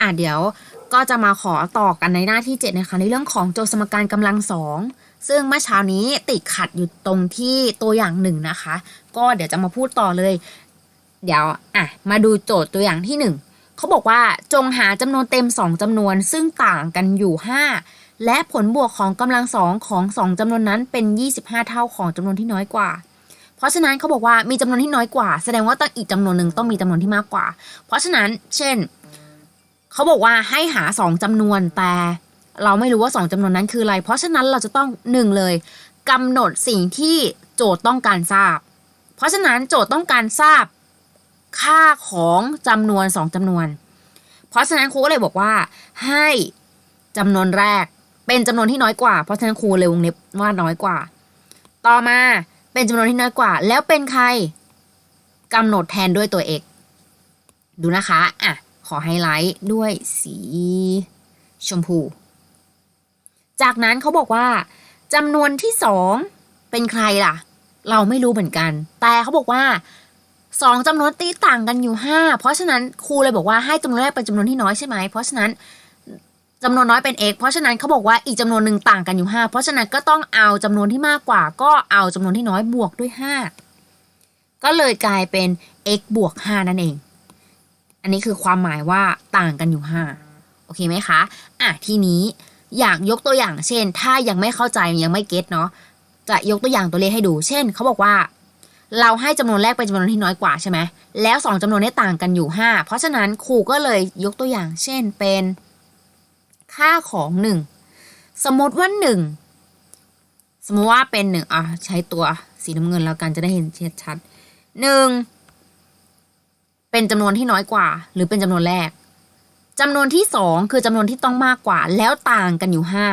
อะเดี๋ยวก็จะมาขอต่อกันในหน้าที่ 7 นะคะ ในเรื่องของโจทย์สมการกำลังสองซึ่งเมื่อเช้านี้ติดขัดอยู่ตรงที่ตัวอย่างหนึ่งนะคะ ก็เดี๋ยวจะมาพูดต่อเลย เดี๋ยวอะมาดูโจทย์ตัวอย่างที่หนึ่งเขาบอกว่าจงหาจำนวนเต็ม 2จำนวน ซึ่งต่างกันอยู่ 5 และผลบวกของกำลังสองของ 2จำนวนนั้นเป็น 25 เท่าของจำนวนที่น้อยกว่าเพราะฉะนั้นเขาบอกว่ามีจำนวนที่น้อยกว่า แสดงว่าต้องอีกจำนวนหนึ่งต้องมีจำนวนที่มากกว่า เพราะฉะนั้น เช่น เขาบอกว่าให้หา 2จำนวนแต่เราไม่รู้ว่า 2จำนวนนั้นคืออะไร เพราะฉะนั้นเราจะต้องหนึ่งเลยกำหนดสิ่งที่โจทย์ต้องการทราบ เพราะฉะนั้นโจทย์ต้องการทราบค่าของจำนวน 2จำนวน เพราะฉะนั้นครูก็เลยบอกว่า ให้จำนวนแรกเป็นจำนวนที่น้อยกว่า เพราะฉะนั้นครูเลยวงเล็บว่าน้อยกว่า ต่อมาเป็นจำนวนที่น้อยกว่า แล้วเป็นใครกำหนดแทนด้วยตัว x ดูนะคะ อะ ขอไฮไลท์ด้วยสีชมพู จากนั้นเขาบอกว่าจำนวนที่สองเป็นใครล่ะ เราไม่รู้เหมือนกัน แต่เขาบอกว่าสองจำนวนตีต่างกันอยู่ห้าเพราะฉะนั้นครูเลยบอกว่าให้จำนวนแรกเป็นจำนวนที่น้อยใช่ไหมเพราะฉะนั้นจำนวนน้อยเป็น x เพราะฉะนั้นเขาบอกว่าอีกจำนวนหนึ่งต่างกันอยู่ห้าเพราะฉะนั้นก็ต้องเอาจำนวนที่มากกว่า ก็เอาจำนวนที่น้อยบวกด้วยห้าก็เลยกลายเป็น x บวกห้านั่นเอง อันนี้คือความหมายว่าต่างกันอยู่ห้าโอเคไหมคะ อะทีนี้อยากยกตัวอย่าง เช่น ถ้ายังไม่เข้าใจยังไม่เก็ตเนาะจะยกตัวอย่างตัวเลขให้ดู เช่นเขาบอกว่า เราให้จำนวนแรกเป็นจำนวนที่น้อยกว่าใช่ไหมแล้วสองจำนวนนี้ต่างกันอยู่ห้าเพราะฉะนั้นครูก็เลยยกตัวอย่าง เช่นเป็น ค่าของหนึ่งสมมติว่าหนึ่งสมมติว่าเป็นหนึ่งอะใช้ตัวสีน้ำเงินแล้วกันจะได้เห็นชัดๆหนึ่ง เป็นจำนวนที่น้อยกว่า หรือเป็นจำนวนแรกจำนวนที่สองคือจำนวนที่ต้องมากกว่า แล้วต่างกันอยู่ห้า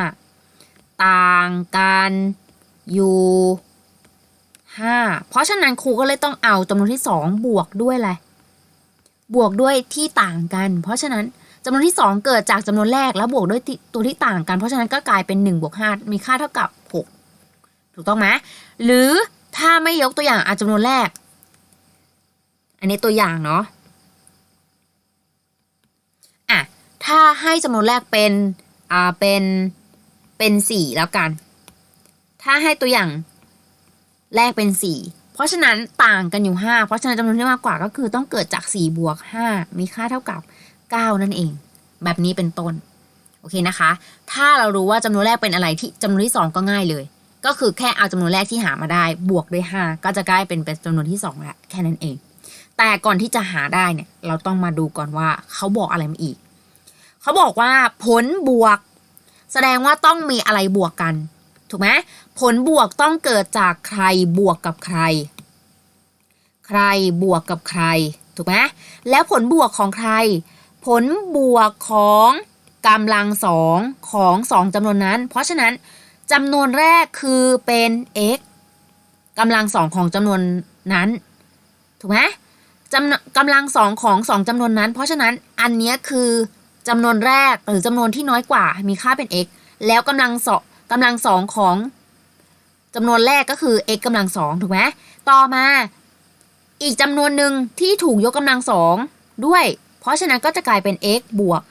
ต่างกันอยู่ห้าเพราะฉะนั้นครูก็เลยต้องเอาจำนวนที่สองบวกด้วยอะไรบวกด้วยที่ต่างกัน เพราะฉะนั้นจำนวนที่สองเกิดจากจำนวนแรกแล้วบวกด้วยตัวที่ต่างกัน เพราะฉะนั้นก็กลายเป็นหนึ่งบวกห้ามีค่าเท่ากับหกถูกต้องไหมหรือถ้าไม่ยกตัวอย่างอาจจำนวนแรก อันนี้ตัวอย่างเนาะอะ ถ้าให้จำนวนแรกเป็น อ่า เป็น เป็นสี่แล้วกัน ถ้าให้ตัวอย่างแรกเป็นสี่ เพราะฉะนั้นต่างกันอยู่ห้าเพราะฉะนั้นจำนวนที่มากกว่าก็คือต้องเกิดจากสี่บวกห้ามีค่าเท่ากับเก้านั่นเอง แบบนี้เป็นต้น โอเคนะคะ ถ้าเรารู้ว่าจำนวนแรกเป็นอะไรที่จำนวนที่สองก็ง่ายเลย ก็คือแค่เอาจำนวนแรกที่หามาได้ บวกด้วยห้าก็จะกลายเป็นเป็นจำนวนที่สองแล้วแค่นั้นเองแต่ก่อนที่จะหาได้เนี่ย เราต้องมาดูก่อนว่าเขาบอกอะไรมาอีก เขาบอกว่าผลบวก แสดงว่าต้องมีอะไรบวกกัน ถูกไหมผลบวกต้องเกิดจากใครบวกกับใคร ใครบวกกับใคร ถูกไหมแล้วผลบวกของใคร ผลบวกของกำลังสองของสองจำนวนนั้น เพราะฉะนั้นจำนวนแรกคือเป็น x กำลังสองของจำนวนนั้น ถูกไหมจำกำลังสองของสองจำนวนนั้น เพราะฉะนั้นอันนี้คือ จำนวนแรกหรือจำนวนที่น้อยกว่ามีค่าเป็น x แล้วกำลังสองกำลังสองของจำนวนแรกก็คือ x กำลังสองถูกไหมต่อมา อีกจำนวนหนึ่งที่ถูกยกกำลังสองด้วย เพราะฉะนั้นก็จะกลายเป็น x บวก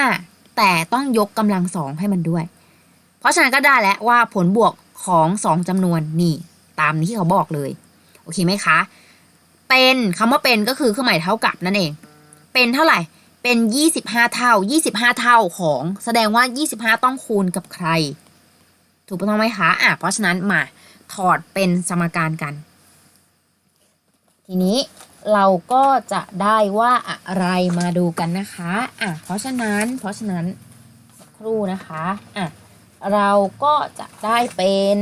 5 แต่ต้องยกกำลังสองให้มันด้วย เพราะฉะนั้นก็ได้แล้วว่าผลบวกของสองจำนวนนี่ ตามที่เขาบอกเลย โอเคไหมคะ เป็นคำว่าเป็นก็คือเครื่องหมายเท่ากับนั่นเอง เป็นเท่าไหร่ เป็น 25 เท่า 25 เท่าของ แสดงว่า 25 ต้องคูณกับใคร ถูกต้องไหมคะอะเพราะฉะนั้นมาถอดเป็นสมการกัน ทีนี้เราก็จะได้ว่าอะไรมาดูกันนะคะอะเพราะฉะนั้น เพราะฉะนั้นครู่นะคะอะเราก็จะได้เป็น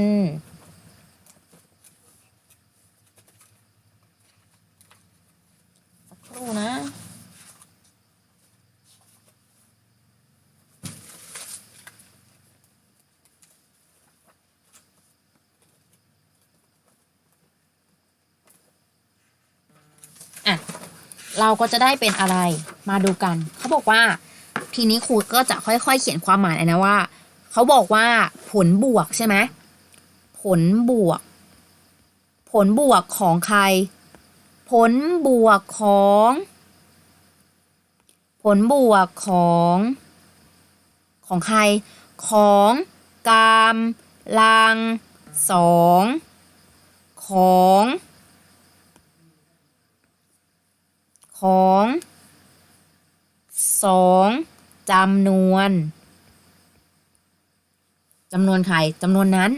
สักครู่นะ เราก็จะได้เป็นอะไรมาดูกัน เขาบอกว่า ทีนี้ครูก็จะค่อยๆ เขียนความหมายนะว่า เขาบอกว่าผลบวกใช่ไหมผลบวก ผลบวกของใคร ผลบวกของ ผลบวกของ ของใคร ของกำลังสองของ ของสองจำนวนจำนวนใครจำนวนนั้น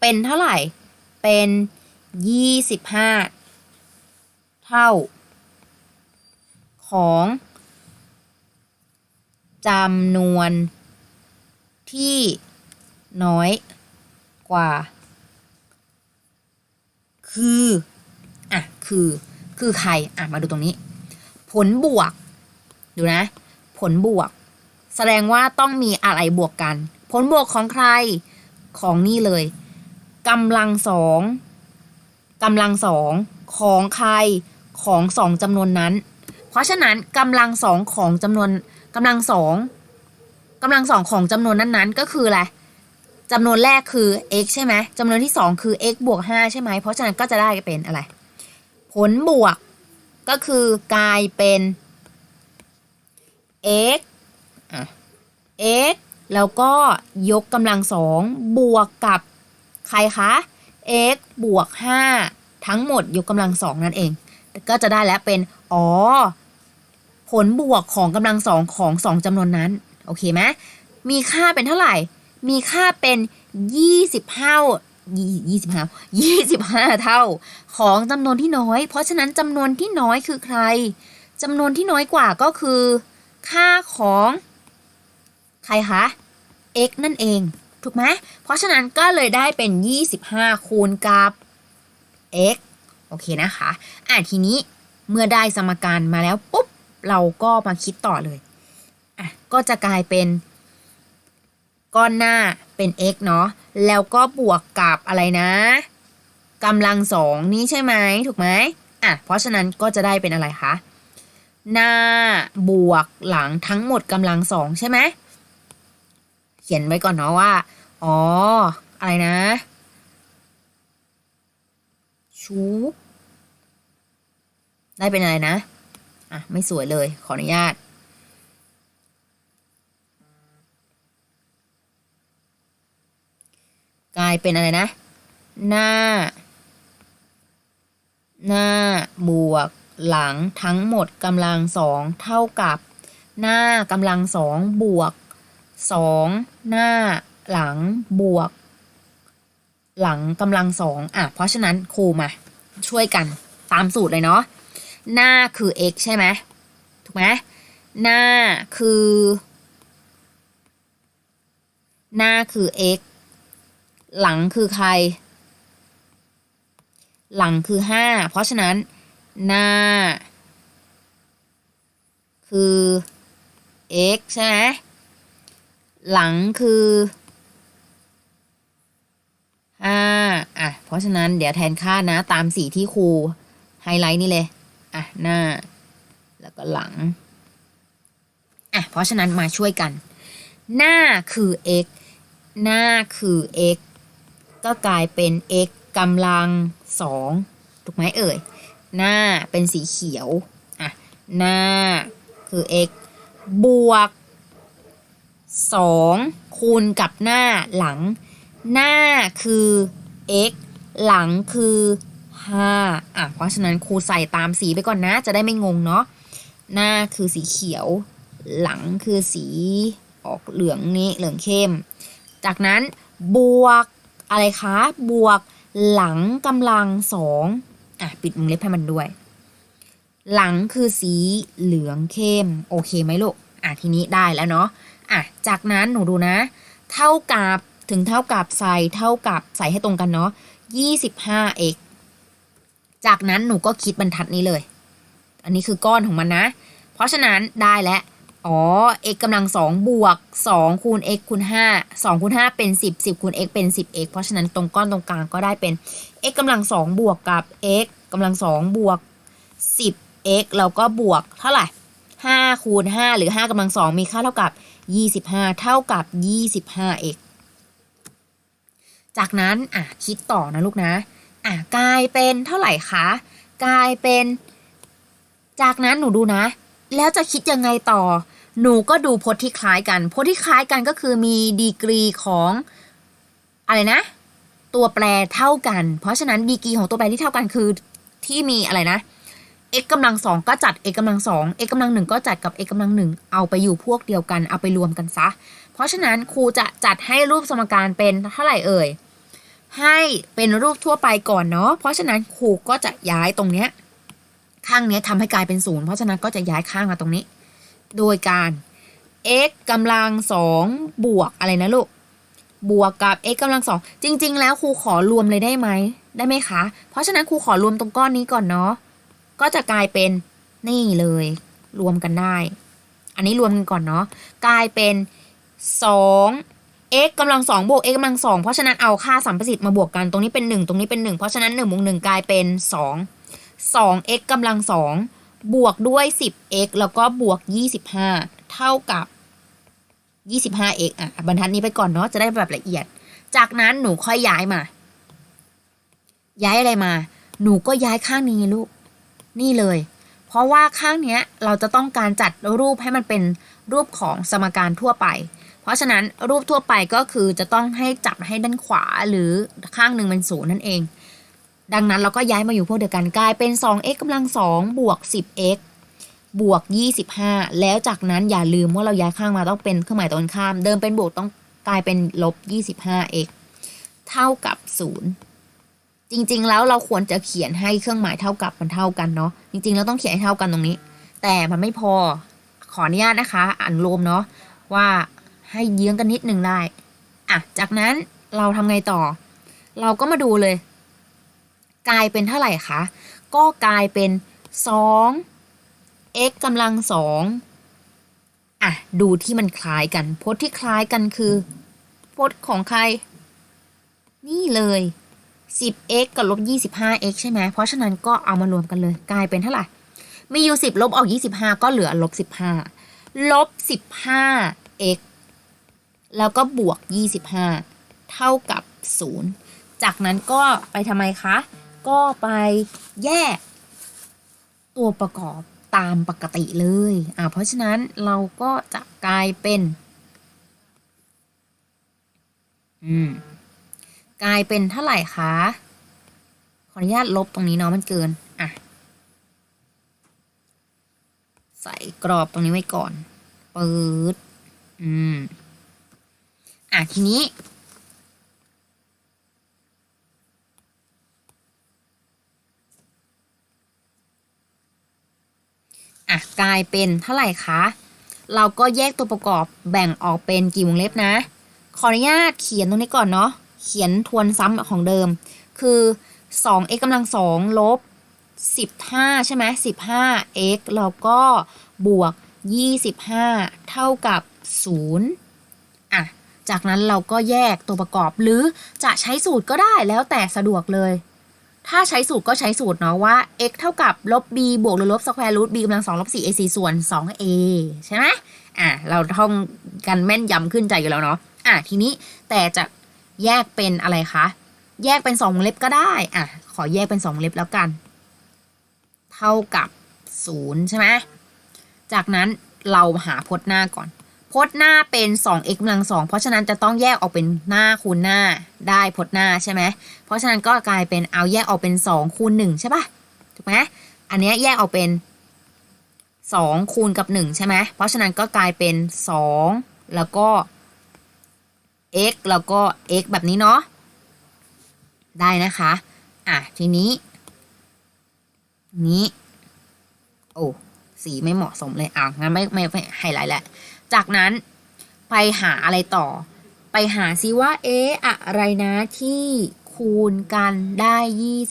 เป็นเท่าไหร่ เป็นยี่สิบห้าเท่า ของจำนวนที่น้อยกว่า คือ อะ คือ คือใครอะมาดูตรงนี้ ผลบวก ดูนะ ผลบวก แสดงว่าต้องมีอะไรบวกกัน ผลบวกของใครของนี่เลยกำลังสองกำลังสองของใครของสองจำนวนนั้น เพราะฉะนั้นกำลังสองของจำนวนกำลังสองกำลังสองของจำนวนนั้นๆ ก็คืออะไรจำนวนแรกคือ x ใช่ไหมจำนวนที่สองคือ x บวกห้าใช่ไหมเพราะฉะนั้นก็จะได้เป็นอะไร ผลบวก ก็คือกลายเป็น x อะ x แล้วก็ยกกำลังสองบวกกับใครคะ x บวก 5 ทั้งหมดยกกำลังสองนั่นเอง ก็จะได้แล้วเป็น อ๋อ ผลบวกของกำลังสองของสองจำนวนนั้น โอเคไหมมีค่าเป็นเท่าไหร่ มีค่าเป็น 25ยี่สิบห้ายี่สิบห้าเท่า ของจำนวนที่น้อย เพราะฉะนั้นจำนวนที่น้อยคือใครจำนวนที่น้อยกว่าก็คือ ค่าของ ใครคะ x นั่นเอง ถูกไหมเพราะฉะนั้นก็เลยได้เป็น 25 คูณกับ x โอเคนะคะ อะทีนี้เมื่อได้สมการมาแล้วปุ๊บ เราก็มาคิดต่อเลย อะ ก็จะกลายเป็น ก้อนหน้าเป็น x เนาะ แล้วก็บวกกับอะไรนะ กำลังสองนี้ใช่ไหมถูกไหมอะเพราะฉะนั้นก็จะได้เป็นอะไรคะหน้าบวกหลังทั้งหมดกำลังสองใช่ไหมเขียนไว้ก่อนเนาะว่า อ๋อ อะไรนะ ชูได้เป็นอะไรนะ อะ ไม่สวยเลยขออนุญาต กลายเป็นอะไรนะ หน้า หน้าบวก หลังทั้งหมดกำลังสองเท่ากับ หน้ากำลังสองบวกสองหน้าหลังบวก หลังกำลังสองอะเพราะฉะนั้นครูมาช่วยกันตามสูตรเลยเนาะหน้าคือ x ใช่ไหมถูกไหมหน้าคือ หน้าคือ x หลังคือใคร หลังคือห้าเพราะฉะนั้น หน้า คือ x ใช่ไหมหลังคือห้าอะ เพราะฉะนั้นเดี๋ยวแทนค่านะตามสีที่ครูไฮไลท์นี่เลย อะ หน้า แล้วก็หลัง อะ เพราะฉะนั้นมาช่วยกัน หน้าคือ x หน้าคือ x ก็กลายเป็น x กำลังสองถูกไหมเอ่ย หน้าเป็นสีเขียวอะหน้าคือ x บวก 2 คูณกับหน้าหลัง หน้าคือ x หลังคือ 5 อะ เพราะฉะนั้นครูใส่ตามสีไปก่อนนะ จะได้ไม่งงเนาะ หน้าคือสีเขียว หลังคือสีออกเหลืองนี้เหลืองเข้ม จากนั้นบวกอะไรคะ บวก หลังกำลังสองอะปิดวงเล็บให้มันด้วย หลังคือสีเหลืองเข้ม โอเคไหมลูกอะทีนี้ได้แล้วเนาะอะจากนั้นหนูดูนะ เท่ากับถึงเท่ากับใส่เท่ากับใส่ให้ตรงกันเนาะ 25x จากนั้นหนูก็คิดบรรทัดนี้เลย อันนี้คือก้อนของมันนะ เพราะฉะนั้นได้แล้ว อ๋อ x กำลังสองบวกสองคูณ x คูณห้าสองคูณห้าเป็นสิบสิบคูณ x เป็นสิบ x เพราะฉะนั้นตรงก้อนตรงกลางก็ได้เป็น x กำลังสองบวกกับ x กำลังสองบวกสิบ x แล้วก็บวกเท่าไหร่ห้าคูณห้าหรือห้ากำลังสองมีค่าเท่ากับยี่สิบห้าเท่ากับยี่สิบห้า x จากนั้นอะคิดต่อนะลูกนะอะกลายเป็นเท่าไหร่คะกลายเป็น จากนั้นหนูดูนะ แล้วจะคิดยังไงต่อ หนูก็ดูพจน์ที่คล้ายกัน พจน์ที่คล้ายกันก็คือมีดีกรีของอะไรนะ ตัวแปรเท่ากัน เพราะฉะนั้นดีกรีของตัวแปรที่เท่ากันคือที่มีอะไรนะ x กำลังสองก็จัด x กำลังสอง x กำลังหนึ่งก็จัดกับ x กำลังหนึ่งเอาไปอยู่พวกเดียวกันเอาไปรวมกันซะ เพราะฉะนั้นครูจะจัดให้รูปสมการเป็นเท่าไหร่เอ่ย ให้เป็นรูปทั่วไปก่อนเนาะ เพราะฉะนั้นครูก็จะย้ายตรงเนี้ยข้างเนี้ยทำให้กลายเป็นศูนย์เพราะฉะนั้นก็จะย้ายข้างมาตรงนี้ โดยการ x กำลังสองบวกอะไรนะลูก บวกกับ x กำลังสองจริง ๆ แล้วครูขอรวมเลยได้ไหมได้ไหมคะ เพราะฉะนั้นครูขอรวมตรงก้อนนี้ก่อนเนาะก็จะกลายเป็นนี่เลย รวมกันได้ อันนี้รวมกันก่อนเนาะกลายเป็น 2 x กำลังสองบวก x กำลังสองเพราะฉะนั้นเอาค่าสัมประสิทธิ์มาบวกกันตรงนี้เป็น 1 ตรงนี้เป็น 1 เพราะฉะนั้น1บวก1กลายเป็น 2 2x กำลังสอง บวกด้วย 10x แล้วก็บวก 25 เท่ากับ 25x อะบรรทัดนี้ไปก่อนเนาะจะได้แบบละเอียด จากนั้นหนูค่อยย้ายมา ย้ายอะไรมา หนูก็ย้ายข้างนี้ลูก นี่เลย เพราะว่าข้างเนี้ยเราจะต้องการจัดรูปให้มันเป็นรูปของสมการทั่วไป เพราะฉะนั้นรูปทั่วไปก็คือจะต้องให้จับให้ด้านขวาหรือข้างหนึ่งเป็นศูนย์นั่นเอง ดังนั้นเราก็ย้ายมาอยู่พวกเดียวกันกลายเป็น 2x กำลัง2บวก 10x บวก 25 แล้วจากนั้นอย่าลืมว่าเราย้ายข้างมาต้องเป็นเครื่องหมายตรงข้าม เดิมเป็นบวกต้องกลายเป็นลบ 25x เท่ากับ 0 จริงๆ แล้วเราควรจะเขียนให้เครื่องหมายเท่ากับมันเท่ากันเนาะ จริงๆ เราต้องเขียนให้เท่ากันตรงนี้ แต่มันไม่พอ ขออนุญาตนะคะอ่านรวมเนาะว่าให้เยื้องกันนิดหนึ่งได้ อะ จากนั้นเราทำไงต่อ เราก็มาดูเลย กลายเป็นเท่าไหร่คะ ก็กลายเป็น 2 x กำลังสองอะ ดูที่มันคล้ายกันพจน์ที่คล้ายกันคือพจน์ของใคร นี่เลย 10x กับลบ 25x ใช่ไหม เพราะฉะนั้นก็เอามารวมกันเลย กลายเป็นเท่าไหร่ มีอยู่ 10 ลบออก 25 ก็เหลือลบ 15 ลบ 15x แล้วก็บวก 25 เท่ากับ 0 จากนั้นก็ไปทำไมคะ ก็ไปแยก ตัวประกอบตามปกติเลยอ่าเพราะฉะนั้นเราก็จะกลายเป็นอืมกลายเป็นเท่าไหร่คะขออนุญาตลบตรงนี้เนาะมันเกินอะใส่กรอบตรงนี้ไว้ก่อน เปิด อืม อะทีนี้ อะกลายเป็นเท่าไหร่คะ เราก็แยกตัวประกอบแบ่งออกเป็นกี่วงเล็บนะ ขออนุญาตเขียนตรงนี้ก่อนเนาะ เขียนทวนซ้ำของเดิม คือ 2x กำลังสองลบ 15 ใช่ไหม 15x แล้วก็บวก 25 เท่ากับ 0 อะ จากนั้นเราก็แยกตัวประกอบหรือจะใช้สูตรก็ได้แล้วแต่สะดวกเลย ถ้าใช้สูตรก็ใช้สูตรเนาะว่า x เท่ากับลบ b บวกหรือลบสแควร์รูท b กำลังสองลบ 4ac ส่วน 2a ใช่ไหมอะเราท่องกันแม่นยำขึ้นใจอยู่แล้วเนาะอะทีนี้แต่จะแยกเป็นอะไรคะ แยกเป็นสองวงเล็บก็ได้ อะ ขอแยกเป็นสองวงเล็บแล้วกัน เท่ากับศูนย์ใช่ไหมจากนั้นเราหาพจน์หน้าก่อน พจน์หน้าเป็น 2x กำลังสองเพราะฉะนั้นจะต้องแยกออกเป็นหน้าคูณหน้าได้พจน์หน้าใช่ไหมเพราะฉะนั้นก็กลายเป็นเอาแยกออกเป็น 2 คูณ1ใช่ปะถูกไหมอันนี้แยกออกเป็น 2 คูณกับ 1 ใช่ไหมเพราะฉะนั้นก็กลายเป็น 2 แล้วก็ x แล้วก็ x แบบนี้เนาะได้นะคะอะทีนี้ นี้ โอ้สีไม่เหมาะสมเลยอะงั้นไม่ไม่ไม่ไฮไลท์แหละ จากนั้นไปหาอะไรต่อ ไปหาซิว่า เอ๊ะอะไรนะที่คูณกันได้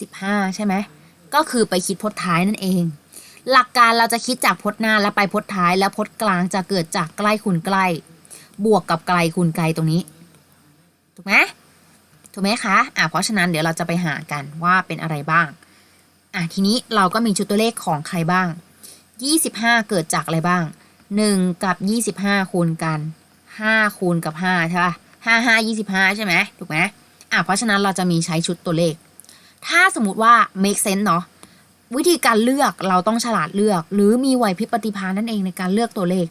25 ใช่ไหม ก็คือไปคิดพจน์ท้ายนั่นเอง หลักการเราจะคิดจากพจน์หน้าแล้วไปพจน์ท้าย แล้วพจน์กลางจะเกิดจากใกล้คูณใกล้ บวกกับไกลคูณไกลตรงนี้ ถูกไหมถูกไหมคะอะเพราะฉะนั้นเดี๋ยวเราจะไปหากันว่าเป็นอะไรบ้างอะทีนี้เราก็มีชุดตัวเลขของใครบ้าง 25 เกิดจากอะไรบ้าง 1 กับ 25 คูณกัน 5 คูณกับ 5 ใช่ป่ะ5 5 25 ใช่ไหมถูกไหมอะเพราะฉะนั้นเราจะมีใช้ชุดตัวเลข ถ้าสมมติว่า make sense เนาะวิธีการเลือกเราต้องฉลาดเลือก หรือมีไหวพริบปฏิภาณนั่นเองในการเลือกตัวเลข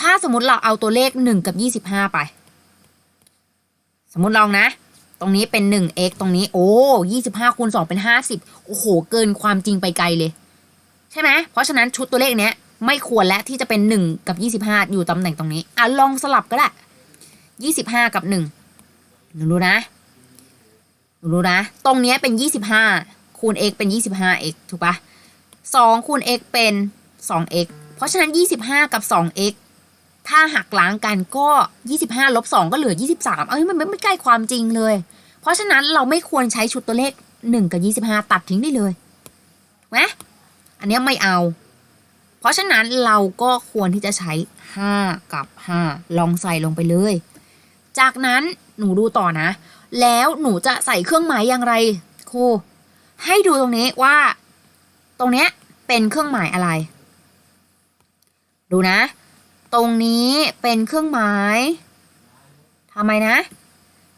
ถ้าสมมติเราเอาตัวเลข 1 กับ 25 ไป สมมติลองนะ ตรงนี้เป็น 1x ตรงนี้โอ้25คูณ2เป็น 50 โอ้โห เกินความจริงไปไกลเลย ใช่ไหมเพราะฉะนั้นชุดตัวเลขเนี้ย ไม่ควรและที่จะเป็น 1 กับ 25 อยู่ตำแหน่งตรงนี้ อะ ลองสลับก็ได้25 กับ 1 หนูดูนะ หนูดูนะ ตรงนี้เป็น 25 คูณ x เป็น 25x ถูกปะ2คูณ x เป็น 2x เพราะฉะนั้น 25 กับ 2x ถ้าหักล้างกันก็ 25ลบ2ก็เหลือ 23 เอ้ยมันไม่ไม่ใกล้ความจริงเลย เพราะฉะนั้นเราไม่ควรใช้ชุดตัวเลข 1 กับ 25 ตัดทิ้งได้เลยถูกไหมอันนี้ไม่เอา เพราะฉะนั้นเราก็ควรที่จะใช้ 5 กับ 5 ลองใส่ลงไปเลย จากนั้นหนูดูต่อนะ แล้วหนูจะใส่เครื่องหมายอย่างไรครูให้ดูตรงนี้ว่า ตรงเนี้ยเป็นเครื่องหมายอะไร ดูนะ ตรงนี้เป็นเครื่องหมายทำไมนะ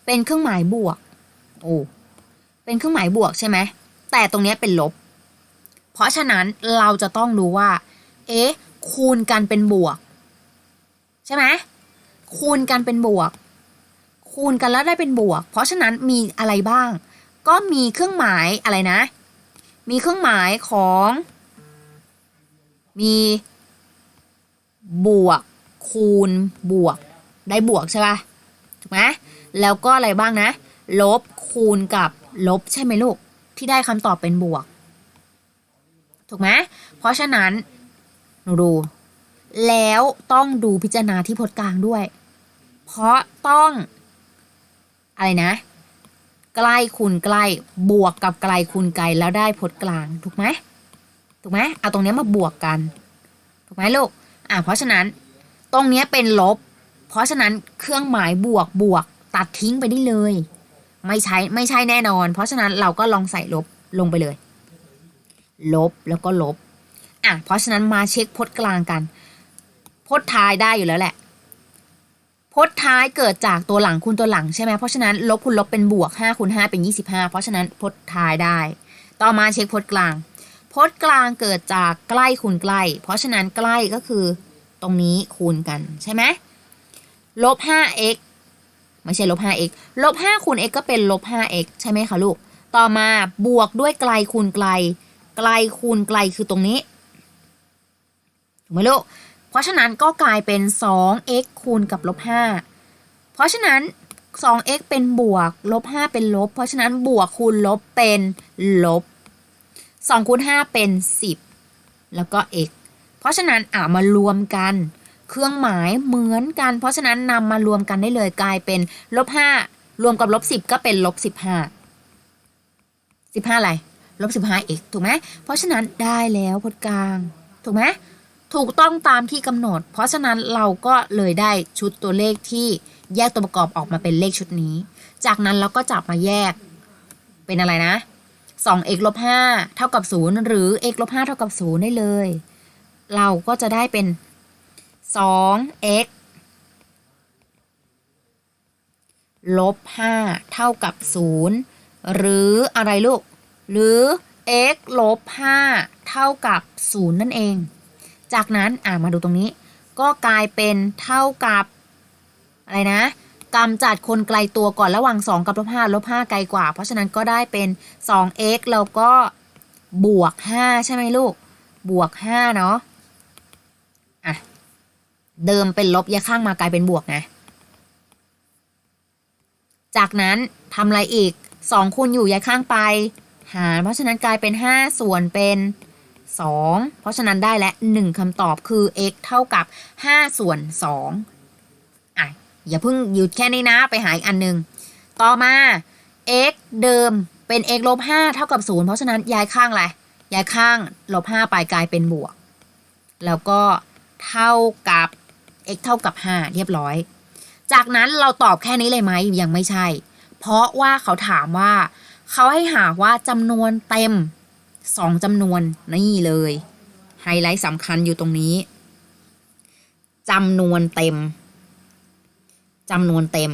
เป็นเครื่องหมายบวก โอ้ เป็นเครื่องหมายบวกใช่ไหม แต่ตรงนี้เป็นลบ เพราะฉะนั้นเราจะต้องรู้ว่า เอ๊คูณกันเป็นบวก ใช่ไหมคูณกันเป็นบวก คูณกันแล้วได้เป็นบวก เพราะฉะนั้นมีอะไรบ้าง ก็มีเครื่องหมายอะไรนะ มีเครื่องหมายของ มีบวก คูณบวก ได้บวกใช่ป่ะถูกไหมแล้วก็อะไรบ้างนะ ลบคูณกับลบใช่ไหมลูก ที่ได้คำตอบเป็นบวก ถูกไหมเพราะฉะนั้น หนูดู แล้วต้องดูพิจารณาที่พจน์กลางด้วย เพราะต้อง อะไรนะ ใกล้คูณใกล้บวกกับไกลคูณไกลแล้วได้พจน์กลางถูกไหมถูกไหมเอาตรงนี้มาบวกกัน ถูกไหมลูกอะเพราะฉะนั้นตรงนี้เป็นลบ เพราะฉะนั้นเครื่องหมายบวกบวกตัดทิ้งไปได้เลย ไม่ใช้ไม่ใช่แน่นอน เพราะฉะนั้นเราก็ลองใส่ลบลงไปเลย ลบแล้วก็ลบ อะเพราะฉะนั้นมาเช็คพจน์กลางกัน พจน์ท้ายได้อยู่แล้วแหละ พจน์ท้ายเกิดจากตัวหลังคูณตัวหลังใช่ไหมเพราะฉะนั้นลบคูณลบเป็นบวก5คูณ5เป็น 25 เพราะฉะนั้นพจน์ท้ายได้ ต่อมาเช็คพจน์กลาง พจน์กลางเกิดจากใกล้คูณใกล้ เพราะฉะนั้นใกล้ก็คือตรงนี้คูณกันใช่ไหมลบ 5x ไม่ใช่ลบ 5x ลบ5คูณ x ก็เป็นลบ 5x ใช่ไหมคะลูก ต่อมาบวกด้วยไกลคูณไกล ไกลคูณไกลคือตรงนี้ ถูกไหมลูก เพราะฉะนั้นก็กลายเป็น 2x คูณกับลบ 5 เพราะฉะนั้น 2x เป็นบวก ลบ 5 เป็นลบ เพราะฉะนั้นบวกคูณลบเป็นลบ2คูณ5เป็น 10 แล้วก็ x เพราะฉะนั้นอ่ามารวมกัน เครื่องหมายเหมือนกัน เพราะฉะนั้นนำมารวมกันได้เลยกลายเป็นลบ 5 รวมกับลบ 10 ก็เป็นลบ 15 15 อะไรลบ 15x ถูกไหมเพราะฉะนั้นได้แล้วพจน์กลาง ถูกไหม ถูกต้องตามที่กำหนด เพราะฉะนั้นเราก็เลยได้ชุดตัวเลขที่แยกตัวประกอบออกมาเป็นเลขชุดนี้ จากนั้นเราก็จับมาแยกเป็นอะไรนะ 2x ลบ5เท่ากับ 0 หรือ x ลบ5เท่ากับ 0 ได้เลย เราก็จะได้เป็น 2x ลบ5เท่ากับ 0 หรืออะไรลูก หรือ x ลบ5เท่ากับ 0 นั่นเอง จากนั้นอ่ามาดูตรงนี้ ก็กลายเป็นเท่ากับอะไรนะกำจัดคนไกลตัวก่อนระหว่าง 2 กับลบ5ลบ5ไกลกว่า เพราะฉะนั้นก็ได้เป็น 2x แล้วก็บวก 5 ใช่ไหมลูก บวก 5 เนาะอะเดิมเป็นลบย้าข้างมากลายเป็นบวกนะจากนั้นทำอะไรอีก 2คูณอยู่ย้าข้างไป หารเพราะฉะนั้นกลายเป็น 5 ส่วนเป็น 2 เพราะฉะนั้นได้และ 1คำตอบคือ x เท่ากับ 5 ส่วน2อะอย่าเพิ่งหยุดแค่นี้นะไปหาอีกอันหนึ่งต่อมา x เดิมเป็น x ลบ5เท่ากับ 0 เพราะฉะนั้นย้ายข้างอะไรย้ายข้างลบ5ไปกลายเป็นบวก แล้วก็เท่ากับ x เท่ากับ 5 เรียบร้อย จากนั้นเราตอบแค่นี้เลยไหมยังไม่ใช่ เพราะว่าเขาถามว่า เขาให้หาว่าจำนวนเต็ม สองจำนวนนี่เลย ไฮไลท์สำคัญอยู่ตรงนี้จำนวนเต็มจำนวนเต็ม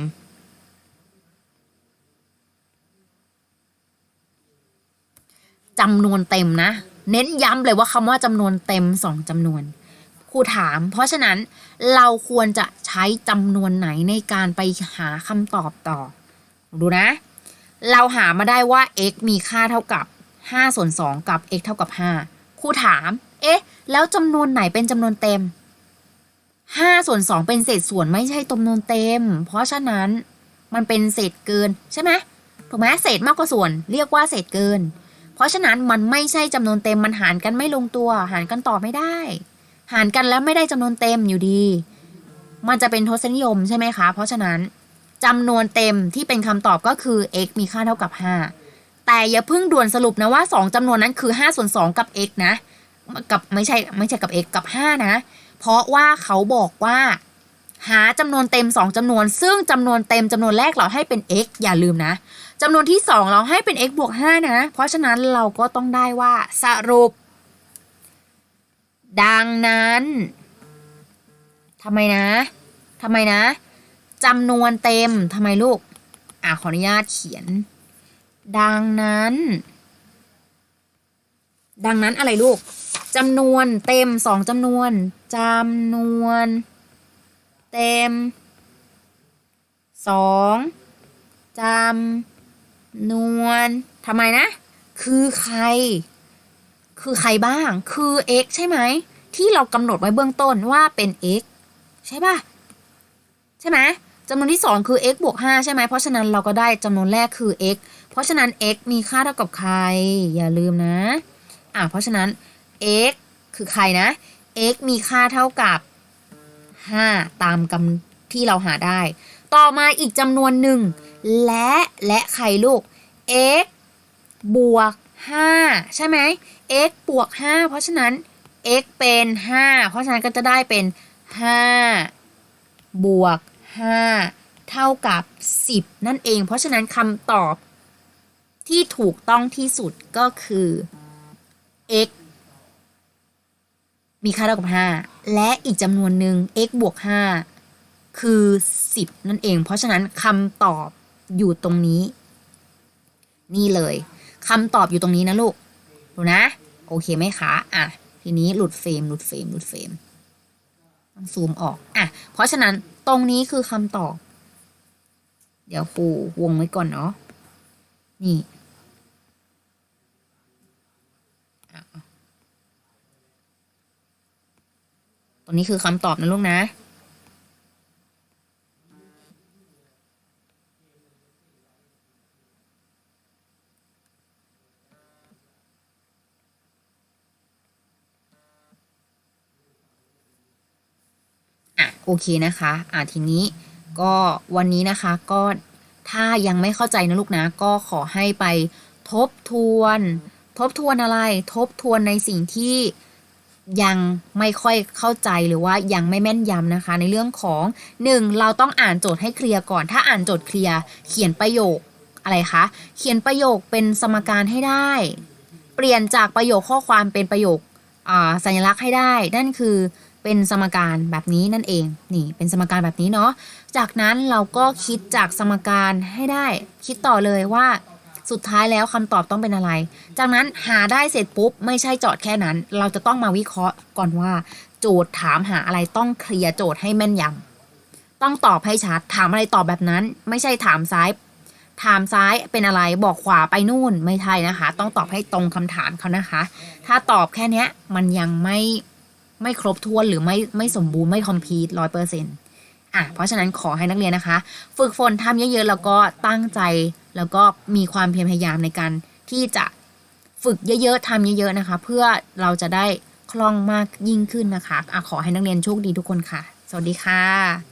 จำนวนเต็มนะ เน้นย้ำเลยว่าคำว่าจำนวนเต็มสองจำนวนครูถาม เพราะฉะนั้นเราควรจะใช้จำนวนไหนในการไปหาคำตอบต่อ ดูนะ เราหามาได้ว่า x มีค่าเท่ากับ 5 ส่วน 2 กับ x เท่ากับ 5 ครูถาม เอ๊ะ แล้วจำนวนไหนเป็นจำนวนเต็ม 5 ส่วน 2 เป็นเศษส่วนไม่ใช่จำนวนเต็ม เพราะฉะนั้นมันเป็นเศษเกินใช่ไหมถูกไหมเศษมากกว่าส่วน เรียกว่าเศษเกิน เพราะฉะนั้นมันไม่ใช่จำนวนเต็มมันหารกันไม่ลงตัว หารกันต่อไม่ได้ หารกันแล้วไม่ได้จำนวนเต็มอยู่ดี มันจะเป็นทศนิยมใช่ไหมคะ เพราะฉะนั้นจำนวนเต็มที่เป็นคำตอบก็คือ x มีค่าเท่ากับ 5 แต่อย่าเพิ่งด่วนสรุปนะว่า 2จำนวนนั้นคือ5ส่วน2กับ x นะ กับไม่ใช่ไม่ใช่กับ x กับ 5 นะ เพราะว่าเขาบอกว่า หาจำนวนเต็ม 2จำนวน ซึ่งจำนวนเต็มจำนวนแรกเราให้เป็น x อย่าลืมนะจำนวนที่ 2 เราให้เป็น x บวก 5 นะ เพราะฉะนั้นเราก็ต้องได้ว่าสรุป ดังนั้นทำไมนะทำไมนะจำนวนเต็มทำไมลูก อะขออนุญาตเขียน ดังนั้น ดังนั้นอะไรลูกจำนวนเต็มสองจำนวนจำนวน เต็มสองจำนวนทำไมนะ คือใคร คือใครบ้าง คือ x ใช่ไหม ที่เรากำหนดไว้เบื้องต้นว่าเป็น x ใช่ป่ะ ใช่ไหม จำนวนที่ 2 คือ x บวก5ใช่ไหมเพราะฉะนั้นเราก็ได้จำนวนแรกคือ x เพราะฉะนั้น x มีค่าเท่ากับใคร อย่าลืมนะอะเพราะฉะนั้น x คือใครนะ x มีค่าเท่ากับ 5 ตามกำที่เราหาได้ ต่อมาอีกจำนวนหนึ่ง และและใครลูก x บวก 5 ใช่ไหม x บวก 5 เพราะฉะนั้น x เป็น 5 เพราะฉะนั้นก็จะได้เป็น 5 บวก 5 เท่ากับ 10 นั่นเอง เพราะฉะนั้นคำตอบที่ถูกต้องที่สุดก็คือ x มีค่าเท่ากับ 5 และอีกจำนวนหนึ่ง x บวก 5 คือ 10 นั่นเอง เพราะฉะนั้นคำตอบอยู่ตรงนี้ นี่เลยคำตอบอยู่ตรงนี้นะลูก ดูนะ โอเคไหมคะ อะ ทีนี้หลุดเฟรมหลุดเฟรมหลุดเฟรมต้องซูมออก อะ เพราะฉะนั้น ตรงนี้คือคำตอบ เดี๋ยวปูวงไว้ก่อนเนาะ นี่ ตรงนี้คือคำตอบนะลูกนะ โอเคนะคะอะทีนี้ก็วันนี้นะคะก็ถ้ายังไม่เข้าใจนะลูกนะก็ขอให้ไปทบทวน ทบทวนอะไร ทบทวนในสิ่งที่ยังไม่ค่อยเข้าใจหรือว่ายังไม่แม่นยำนะคะ ในเรื่องของ 1. เราต้องอ่านโจทย์ให้เคลียร์ก่อน ถ้าอ่านโจทย์เคลียร์เขียนประโยคอะไรคะเขียนประโยคเป็นสมการให้ได้ เปลี่ยนจากประโยคข้อความเป็นประโยคสัญลักษณ์ให้ได้ นั่นคือ เป็นสมการแบบนี้นั่นเอง นี่เป็นสมการแบบนี้เนาะ จากนั้นเราก็คิดจากสมการให้ได้ คิดต่อเลยว่าสุดท้ายแล้วคำตอบต้องเป็นอะไร จากนั้นหาได้เสร็จปุ๊บ ไม่ใช่จอดแค่นั้น เราจะต้องมาวิเคราะห์ก่อนว่า โจทย์ถามหาอะไรต้องเคลียร์โจทย์ให้แม่นยำต้องตอบให้ชัด ถามอะไรตอบแบบนั้น ไม่ใช่ถามซ้าย ถามซ้ายเป็นอะไรบอกขวาไปนู่นไม่ใช่นะคะ ต้องตอบให้ตรงคำถามเขานะคะ ถ้าตอบแค่เนี้ยมันยังไม่ ไม่ครบถ้วนหรือไม่ไม่สมบูรณ์ไม่คอมพีทร้อยเปอร์เซ็นต์อะเพราะฉะนั้นขอให้นักเรียนนะคะ ฝึกฝนทำเยอะๆแล้วก็ตั้งใจ แล้วก็มีความเพียรพยายามในการที่จะฝึกเยอะๆทำเยอะ ๆนะคะ เพื่อเราจะได้คล่องมากยิ่งขึ้นนะคะอะขอให้นักเรียนโชคดีทุกคนค่ะ สวัสดีค่ะ